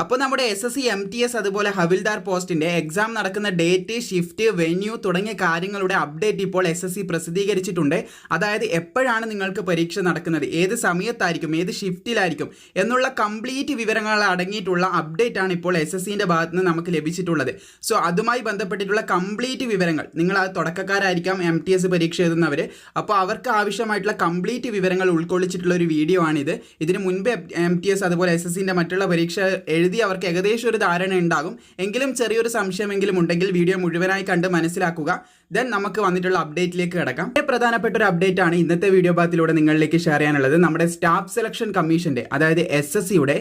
അപ്പോൾ നമ്മുടെ S S C M T S അതുപോലെ ഹവിൽദാർ പോസ്റ്റിന്റെ എക്സാം നടക്കുന്ന ഡേറ്റ് ഷിഫ്റ്റ് വെന്യൂ തുടങ്ങിയ കാര്യങ്ങളുടെ അപ്ഡേറ്റ് ഇപ്പോൾ എസ് എസ് സി പ്രസിദ്ധീകരിച്ചിട്ടുണ്ട്. അതായത് എപ്പോഴാണ് നിങ്ങൾക്ക് പരീക്ഷ നടക്കുന്നത്? ഏത് സമയത്തായിരിക്കും? ഏത് ഷിഫ്റ്റിലായിരിക്കും എന്നുള്ള കംപ്ലീറ്റ് വിവരങ്ങൾ അടങ്ങിയിട്ടുള്ള അപ്ഡേറ്റ് ആണ് ഇപ്പോൾ എസ് എസ് സിന്റെ ഭാഗത്ത് നിന്ന് നമുക്ക് ലഭിച്ചിട്ടുള്ളത്. സോ അതുമായി ബന്ധപ്പെട്ടിട്ടുള്ള കംപ്ലീറ്റ് വിവരങ്ങൾ. നിങ്ങൾ ആ തുടക്കക്കാരായിരിക്കാം എം ടി എസ് പരീക്ഷ എഴുതുന്നവർ അപ്പോൾ അവർക്ക് ആവശ്യമായിട്ടുള്ള കംപ്ലീറ്റ് വിവരങ്ങൾ ഉൾക്കൊള്ളിച്ചിട്ടുള്ള ഒരു വീഡിയോ ആണിത്. ഇതിന് മുൻപ് എം ടി എസ് അതുപോലെ എസ് എസ് സിന്റെ മറ്റുള്ള പരീക്ഷ എഴുതി അവർക്ക് ഏകദേശം ഒരു ധാരണ ഉണ്ടാകും എങ്കിലും ചെറിയൊരു സംശയമെങ്കിലും ഉണ്ടെങ്കിൽ വീഡിയോ മുഴുവനായി കണ്ട് മനസ്സിലാക്കുക. ദെൻ നമുക്ക് വന്നിട്ടുള്ള അപ്ഡേറ്റിലേക്ക് കിടക്കാം. വളരെ പ്രധാനപ്പെട്ട ഒരു അപ്ഡേറ്റ് ആണ് ഇന്നത്തെ വീഡിയോ ഭാഗത്തിലൂടെ നിങ്ങളിലേക്ക് ഷെയർ ചെയ്യാനുള്ളത്. നമ്മുടെ സ്റ്റാഫ് സെലക്ഷൻ കമ്മീഷന്റെ അതായത് എസ് എസ് സിയുടെ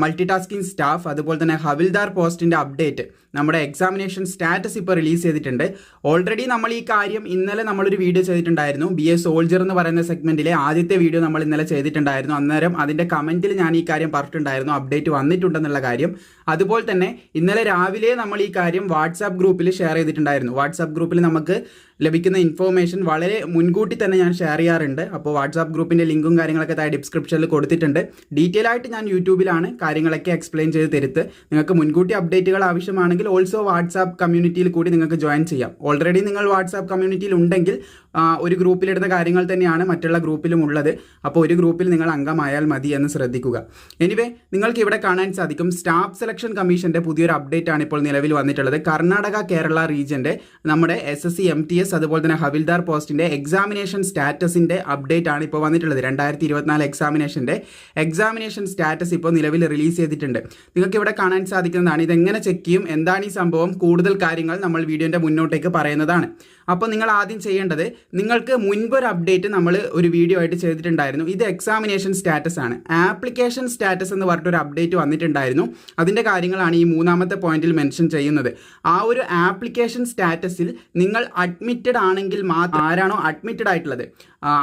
മൾട്ടി ടാസ്കിംഗ് സ്റ്റാഫ് അതുപോലെ തന്നെ ഹവിൽദാർ പോസ്റ്റിന്റെ അപ്ഡേറ്റ് നമ്മുടെ എക്സാമിനേഷൻ സ്റ്റാറ്റസ് ഇപ്പോൾ റിലീസ് ചെയ്തിട്ടുണ്ട്. ഓൾറെഡി നമ്മൾ ഈ കാര്യം ഇന്നലെ നമ്മളൊരു വീഡിയോ ചെയ്തിട്ടുണ്ടായിരുന്നു. ബി എ സോൾജർ എന്ന് പറയുന്ന സെഗ്മെന്റിലെ ആദ്യത്തെ വീഡിയോ നമ്മൾ ഇന്നലെ ചെയ്തിട്ടുണ്ടായിരുന്നു. അന്നേരം അതിന്റെ കമന്റിൽ ഞാൻ ഈ കാര്യം പറഞ്ഞിട്ടുണ്ടായിരുന്നു. അപ്ഡേറ്റ് വന്നിട്ടുണ്ടെന്നുള്ള കാര്യം. അതുപോലെ തന്നെ ഇന്നലെ രാവിലെ നമ്മൾ ഈ കാര്യം വാട്സാപ്പ് ഗ്രൂപ്പിൽ ഷെയർ ചെയ്തിട്ടുണ്ടായിരുന്നു. വാട്സാപ്പ് ഗ്രൂപ്പിൽ നമുക്ക് ലഭിക്കുന്ന ഇൻഫോർമേഷൻ വളരെ മുൻകൂട്ടി തന്നെ ഞാൻ ഷെയർ ചെയ്യാറുണ്ട്. അപ്പോൾ വാട്സാപ്പ് ഗ്രൂപ്പിന്റെ ലിങ്കും കാര്യങ്ങളൊക്കെ താഴെ ഡിസ്ക്രിപ്ഷനിൽ കൊടുത്തിട്ടുണ്ട്. ഡീറ്റെയിൽ ആയിട്ട് ഞാൻ യൂട്യൂബിലാണ് കാര്യങ്ങളൊക്കെ എക്സ്പ്ലെയിൻ ചെയ്ത് തരുത്ത്. നിങ്ങൾക്ക് മുൻകൂട്ടി അപ്ഡേറ്റുകൾ ആവശ്യമാണെങ്കിൽ ഓൾസോ വാട്സാപ്പ് കമ്മ്യൂണിറ്റിയിൽ കൂടി നിങ്ങൾക്ക് ജോയിൻ ചെയ്യാം. ഓൾറെഡി നിങ്ങൾ വാട്സാപ്പ് കമ്മ്യൂണിറ്റിയിൽ ഉണ്ടെങ്കിൽ ഒരു ഗ്രൂപ്പിലിടുന്ന കാര്യങ്ങൾ തന്നെയാണ് മറ്റുള്ള ഗ്രൂപ്പിലും ഉള്ളത്. അപ്പോൾ ഒരു ഗ്രൂപ്പിൽ നിങ്ങൾ അംഗമായാൽ മതി എന്ന് ശ്രദ്ധിക്കുക. എനിവേ നിങ്ങൾക്ക് ഇവിടെ കാണാൻ സാധിക്കും സ്റ്റാഫ് സെലക്ഷൻ കമ്മീഷന്റെ പുതിയൊരു അപ്ഡേറ്റ് ആണ് ഇപ്പോൾ നിലവിൽ വന്നിട്ടുള്ളത്. കർണാടക കേരള റീജിയന്റെ നമ്മുടെ S C M T S അതുപോലെ തന്നെ ഹവിൽദാർ പോസ്റ്റിന്റെ എക്സാമിനേഷൻ സ്റ്റാറ്റസിന്റെ അപ്ഡേറ്റ് ആണ് ഇപ്പോൾ വന്നിട്ടുള്ളത്. രണ്ടായിരത്തി ഇരുപത്തിനാല് എക്സാമിനേഷന്റെ എക്സാമിനേഷൻ സ്റ്റാറ്റസ് ഇപ്പോൾ നിലവിൽ റിലീസ് ചെയ്തിട്ടുണ്ട്. നിങ്ങൾക്ക് ഇവിടെ കാണാൻ സാധിക്കുന്നതാണ് ഇതെങ്ങനെ ചെക്ക് ചെയ്യും എന്താണ് ഈ സംഭവം കൂടുതൽ കാര്യങ്ങൾ നമ്മൾ വീഡിയോന്റെ മുന്നോട്ടേക്ക് പറയുന്നതാണ്. അപ്പോൾ നിങ്ങൾ ആദ്യം ചെയ്യേണ്ടത് നിങ്ങൾക്ക് മുൻപ് ഒരു അപ്ഡേറ്റ് നമ്മൾ ഒരു വീഡിയോ ആയിട്ട് ചെയ്തിട്ടുണ്ടായിരുന്നു. ഇത് എക്സാമിനേഷൻ സ്റ്റാറ്റസ് ആണ്. ആപ്ലിക്കേഷൻ സ്റ്റാറ്റസ് എന്ന് പറഞ്ഞിട്ട് ഒരു അപ്ഡേറ്റ് വന്നിട്ടുണ്ടായിരുന്നു. അതിന്റെ കാര്യങ്ങളാണ് ഈ മൂന്നാമത്തെ പോയിന്റിൽ മെൻഷൻ ചെയ്യുന്നത്. ആ ഒരു ആപ്ലിക്കേഷൻ സ്റ്റാറ്റസിൽ നിങ്ങൾ അഡ്മിറ്റഡ് ആണെങ്കിൽ മാത്രം ആരാണോ അഡ്മിറ്റഡ് ആയിട്ടുള്ളത്?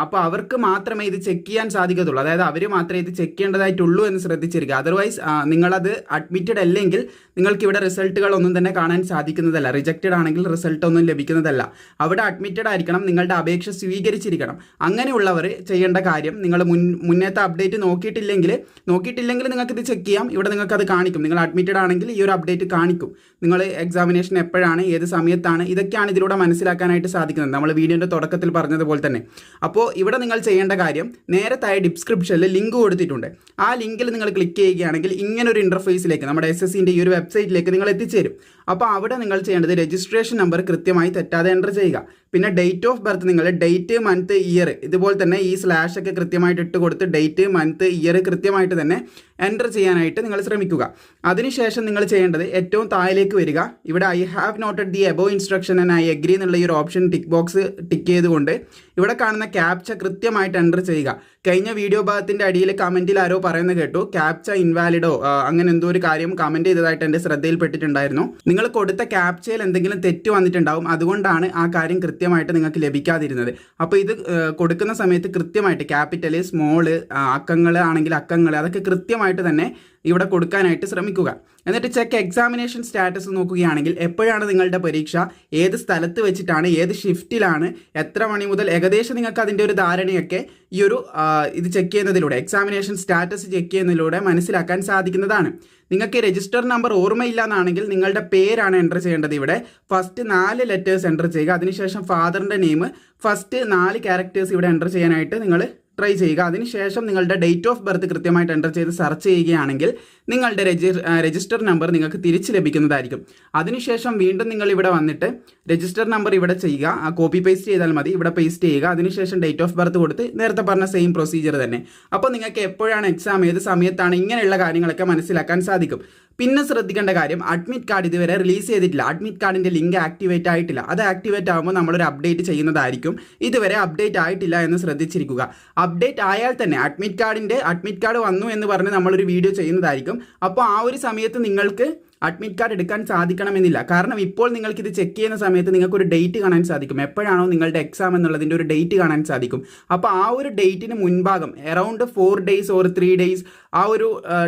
അപ്പോൾ അവർക്ക് മാത്രമേ ഇത് ചെക്ക് ചെയ്യാൻ സാധിക്കത്തുള്ളൂ. അതായത് അവർ മാത്രമേ ഇത് ചെക്ക് ചെയ്യേണ്ടതായിട്ടുള്ളൂ എന്ന് ശ്രദ്ധിച്ചിരിക്കുക. അതർവൈസ് നിങ്ങളത് അഡ്മിറ്റഡ് അല്ലെങ്കിൽ നിങ്ങൾക്ക് ഇവിടെ റിസൾട്ടുകളൊന്നും തന്നെ കാണാൻ സാധിക്കുന്നതല്ല. റിജക്റ്റഡ് ആണെങ്കിൽ റിസൾട്ട് ഒന്നും ലഭിക്കുന്നതല്ല. അവിടെ അഡ്മിറ്റഡ് ആയിരിക്കണം നിങ്ങളുടെ അപേക്ഷ സ്വീകരിച്ചിരിക്കണം. അങ്ങനെയുള്ളവർ ചെയ്യേണ്ട കാര്യം നിങ്ങൾ മുൻ മുന്നേത്തെ അപ്ഡേറ്റ് നോക്കിയിട്ടില്ലെങ്കിൽ നോക്കിയിട്ടില്ലെങ്കിൽ നിങ്ങൾക്ക് ഇത് ചെക്ക് ചെയ്യാം. ഇവിടെ നിങ്ങൾക്ക് അത് കാണിക്കും. നിങ്ങൾ അഡ്മിറ്റഡ് ആണെങ്കിൽ ഈ ഒരു അപ്ഡേറ്റ് കാണിക്കും. നിങ്ങൾ എക്സാമിനേഷൻ എപ്പോഴാണ് ഏത് സമയത്താണ് ഇതൊക്കെയാണ് ഇതിലൂടെ മനസ്സിലാക്കാനായിട്ട് സാധിക്കുന്നത്. നമ്മൾ വീഡിയോന്റെ തുടക്കത്തിൽ പറഞ്ഞതുപോലെ തന്നെ. അപ്പോൾ ഇവിടെ നിങ്ങൾ ചെയ്യേണ്ട കാര്യം നേരത്തായ ഡിസ്ക്രിപ്ഷനിൽ ലിങ്ക് കൊടുത്തിട്ടുണ്ട്. ആ ലിങ്കിൽ നിങ്ങൾ ക്ലിക്ക് ചെയ്യുകയാണെങ്കിൽ ഇങ്ങനൊരു ഇന്റർഫേസിലേക്ക് നമ്മുടെ എസ് എസ് സിന്റെ ഈ ഒരു വെബ്സൈറ്റിലേക്ക് നിങ്ങൾ എത്തിച്ചേരും. അപ്പോൾ അവിടെ നിങ്ങൾ ചെയ്യേണ്ടത് രജിസ്ട്രേഷൻ നമ്പർ കൃത്യമായി തെറ്റാതെ എന്റർ ചെയ്യുക いが പിന്നെ ഡേറ്റ് ഓഫ് ബർത്ത് നിങ്ങൾ ഡേറ്റ് മന്ത് ഇയർ ഇതുപോലെ തന്നെ ഈ സ്ലാഷ് ഒക്കെ കൃത്യമായിട്ട് ഇട്ട് കൊടുത്ത് ഡേറ്റ് മന്ത് ഇയർ കൃത്യമായിട്ട് തന്നെ എന്റർ ചെയ്യാനായിട്ട് നിങ്ങൾ ശ്രമിക്കുക. അതിനുശേഷം നിങ്ങൾ ചെയ്യേണ്ടത് ഏറ്റവും താഴേക്ക് വരിക. ഇവിടെ I have noted the above instruction and I agree എന്നുള്ള ഈ ഒരു ഓപ്ഷൻ ടിക്ക് ബോക്സ് ടിക്ക് ചെയ്തുകൊണ്ട് ഇവിടെ കാണുന്ന ക്യാപ്ച കൃത്യമായിട്ട് എന്റർ ചെയ്യുക. കഴിഞ്ഞ വീഡിയോ ഭാഗത്തിന്റെ അടിയിൽ കമന്റിൽ ആരോ പറയുന്നത് കേട്ടു. ക്യാപ്ച ഇൻവാലിഡോ അങ്ങനെ എന്തോ ഒരു കാര്യം കമന്റ് ചെയ്തതായിട്ട് എന്റെ ശ്രദ്ധയിൽപ്പെട്ടിട്ടുണ്ടായിരുന്നു. നിങ്ങൾ കൊടുത്ത ക്യാപ്ചയിൽ എന്തെങ്കിലും തെറ്റ് വന്നിട്ടുണ്ടാവും. അതുകൊണ്ടാണ് ആ കാര്യം കൃത്യമായിട്ട് നിങ്ങൾക്ക് ലഭിക്കാതിരുന്നത്. അപ്പോൾ ഇത് കൊടുക്കുന്ന സമയത്ത് കൃത്യമായിട്ട് ക്യാപിറ്റൽ സ്മോൾ അക്കങ്ങൾ ആണെങ്കിൽ അക്കങ്ങൾ അതൊക്കെ കൃത്യമായിട്ട് തന്നെ ഇവിടെ കൊടുക്കാനായിട്ട് ശ്രമിക്കുക. എന്നിട്ട് ചെക്ക് എക്സാമിനേഷൻ സ്റ്റാറ്റസ് നോക്കുകയാണെങ്കിൽ എപ്പോഴാണ് നിങ്ങളുടെ പരീക്ഷ? ഏത് സ്ഥലത്ത് വെച്ചിട്ടാണ്? ഏത് ഷിഫ്റ്റിലാണ്? എത്ര മണി മുതൽ? ഏകദേശം നിങ്ങൾക്ക് അതിന്റെ ഒരു ധാരണയൊക്കെ ഈ ഒരു ഇത് ചെക്ക് ചെയ്യുന്നതിലൂടെ എക്സാമിനേഷൻ സ്റ്റാറ്റസ് ചെക്ക് ചെയ്യുന്നതിലൂടെ മനസ്സിലാക്കാൻ സാധിക്കുന്നതാണ്. നിങ്ങൾക്ക് രജിസ്റ്റർ നമ്പർ ഓർമ്മയില്ല എന്നാണെങ്കിൽ നിങ്ങളുടെ പേരാണ് എന്റർ ചെയ്യേണ്ടത് ഇവിടെ. ഫസ്റ്റ് നാല് ലെറ്റേഴ്സ് എന്റർ ചെയ്യുക. അതിനുശേഷം ഫാദറിന്റെ നെയിം ഫസ്റ്റ് നാല് ക്യാരക്ടേഴ്സ് ഇവിടെ എന്റർ ചെയ്യാനായിട്ട് നിങ്ങൾ ട്രൈ ചെയ്യുക. അതിനുശേഷം നിങ്ങളുടെ ഡേറ്റ് ഓഫ് ബർത്ത് കൃത്യമായിട്ട് എന്റർ ചെയ്ത് സെർച്ച് ചെയ്യുകയാണെങ്കിൽ നിങ്ങളുടെ രജി രജിസ്റ്റർ നമ്പർ നിങ്ങൾക്ക് തിരിച്ച് ലഭിക്കുന്നതായിരിക്കും. അതിനുശേഷം വീണ്ടും നിങ്ങൾ ഇവിടെ വന്നിട്ട് രജിസ്റ്റർ നമ്പർ ഇവിടെ ചെയ്യുക. ആ കോപ്പി പേസ്റ്റ് ചെയ്താൽ മതി. ഇവിടെ പേസ്റ്റ് ചെയ്യുക. അതിനുശേഷം ഡേറ്റ് ഓഫ് ബർത്ത് കൊടുത്ത് നേരത്തെ പറഞ്ഞ സെയിം പ്രൊസീജിയർ തന്നെ. അപ്പോൾ നിങ്ങൾക്ക് എപ്പോഴാണ് എക്സാം ഏത് സമയത്താണ് ഇങ്ങനെയുള്ള കാര്യങ്ങളൊക്കെ മനസ്സിലാക്കാൻ സാധിക്കും. പിന്നെ ശ്രദ്ധിക്കേണ്ട കാര്യം അഡ്മിറ്റ് കാർഡ് ഇതുവരെ റിലീസ് ചെയ്തിട്ടില്ല. അഡ്മിറ്റ് കാർഡിന്റെ ലിങ്ക് ആക്ടിവേറ്റ് ആയിട്ടില്ല. അത് ആക്ടിവേറ്റ് ആകുമ്പോൾ നമ്മളൊരു അപ്ഡേറ്റ് ചെയ്യുന്നതായിരിക്കും. ഇതുവരെ അപ്ഡേറ്റ് ആയിട്ടില്ല എന്ന് ശ്രദ്ധിച്ചിരിക്കുക. അപ്ഡേറ്റ് ആയാൽ തന്നെ അഡ്മിറ്റ് കാർഡിന്റെ അഡ്മിറ്റ് കാർഡ് വന്നു എന്ന് പറഞ്ഞ് നമ്മളൊരു വീഡിയോ ചെയ്യുന്നതായിരിക്കും. അപ്പോൾ ആ ഒരു സമയത്ത് നിങ്ങൾക്ക് അഡ്മിറ്റ് കാർഡ് എടുക്കാൻ സാധിക്കണമെന്നില്ല. കാരണം ഇപ്പോൾ നിങ്ങൾക്ക് ഇത് ചെക്ക് ചെയ്യുന്ന സമയത്ത് നിങ്ങൾക്ക് ഒരു ഡേറ്റ് കാണാൻ സാധിക്കും. എപ്പോഴാണോ നിങ്ങളുടെ എക്സാം എന്നുള്ളതിന്റെ ഒരു ഡേറ്റ് കാണാൻ സാധിക്കും. അപ്പോൾ ആ ഒരു ഡേറ്റിന് മുൻഭാഗം around four days or three days ആ ഒരു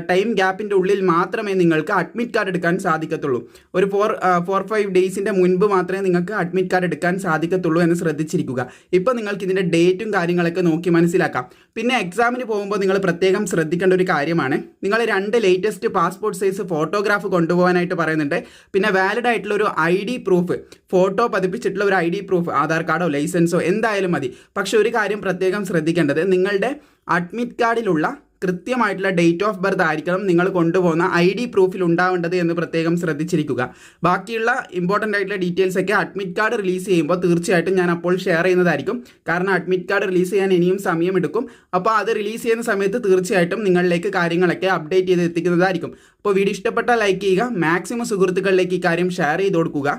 ടൈം ഗ്യാപ്പിന്റെ ഉള്ളിൽ മാത്രമേ നിങ്ങൾക്ക് അഡ്മിറ്റ് കാർഡ് എടുക്കാൻ സാധിക്കത്തുള്ളൂ. ഒരു ഫോർ ഫോർ ഫൈവ് ഡേയ്സിന്റെ മുൻപ് മാത്രമേ നിങ്ങൾക്ക് അഡ്മിറ്റ് കാർഡ് എടുക്കാൻ സാധിക്കത്തുള്ളൂ എന്ന് ശ്രദ്ധിച്ചിരിക്കുക. ഇപ്പോൾ നിങ്ങൾക്ക് ഇതിന്റെ ഡേറ്റും കാര്യങ്ങളൊക്കെ നോക്കി മനസ്സിലാക്കാം. പിന്നെ എക്സാമിന് പോകുമ്പോൾ നിങ്ങൾ പ്രത്യേകം ശ്രദ്ധിക്കേണ്ട ഒരു കാര്യമാണ്. നിങ്ങൾ രണ്ട് ലേറ്റസ്റ്റ് പാസ്പോർട്ട് സൈസ് ഫോട്ടോഗ്രാഫ് കൊണ്ടുപോകാനായിട്ട് പറയുന്നുണ്ട്. പിന്നെ വാലിഡ് ആയിട്ടുള്ള ഒരു ഐ ഡി പ്രൂഫ് ഫോട്ടോ പതിപ്പിച്ചിട്ടുള്ള ഒരു ഐ ഡി പ്രൂഫ് ആധാർ കാർഡോ ലൈസൻസോ എന്തായാലും മതി. പക്ഷെ ഒരു കാര്യം പ്രത്യേകം ശ്രദ്ധിക്കേണ്ടത് നിങ്ങളുടെ അഡ്മിറ്റ് കാർഡിലുള്ള കൃത്യമായിട്ടുള്ള ഡേറ്റ് ഓഫ് ബർത്ത് ആയിരിക്കണം നിങ്ങൾ കൊണ്ടുപോകുന്ന ഐ ഡി പ്രൂഫിൽ ഉണ്ടാവേണ്ടത് എന്ന് പ്രത്യേകം ശ്രദ്ധിച്ചിരിക്കുക. ബാക്കിയുള്ള ഇമ്പോർട്ടന്റ് ആയിട്ടുള്ള ഡീറ്റെയിൽസ് ഒക്കെ അഡ്മിറ്റ് കാർഡ് റിലീസ് ചെയ്യുമ്പോൾ തീർച്ചയായിട്ടും ഞാൻ അപ്പോൾ ഷെയർ ചെയ്യുന്നതായിരിക്കും. കാരണം അഡ്മിറ്റ് കാർഡ് റിലീസ് ചെയ്യാൻ ഇനിയും സമയമെടുക്കും. അപ്പോൾ അത് റിലീസ് ചെയ്യുന്ന സമയത്ത് തീർച്ചയായിട്ടും നിങ്ങളിലേക്ക് കാര്യങ്ങളൊക്കെ അപ്ഡേറ്റ് ചെയ്ത് എത്തിക്കുന്നതായിരിക്കും. അപ്പോൾ വീഡിയോ ഇഷ്ടപ്പെട്ടാൽ ലൈക്ക് ചെയ്യുക. മാക്സിമം സുഹൃത്തുക്കളിലേക്ക് ഈ കാര്യം ഷെയർ ചെയ്ത് കൊടുക്കുക.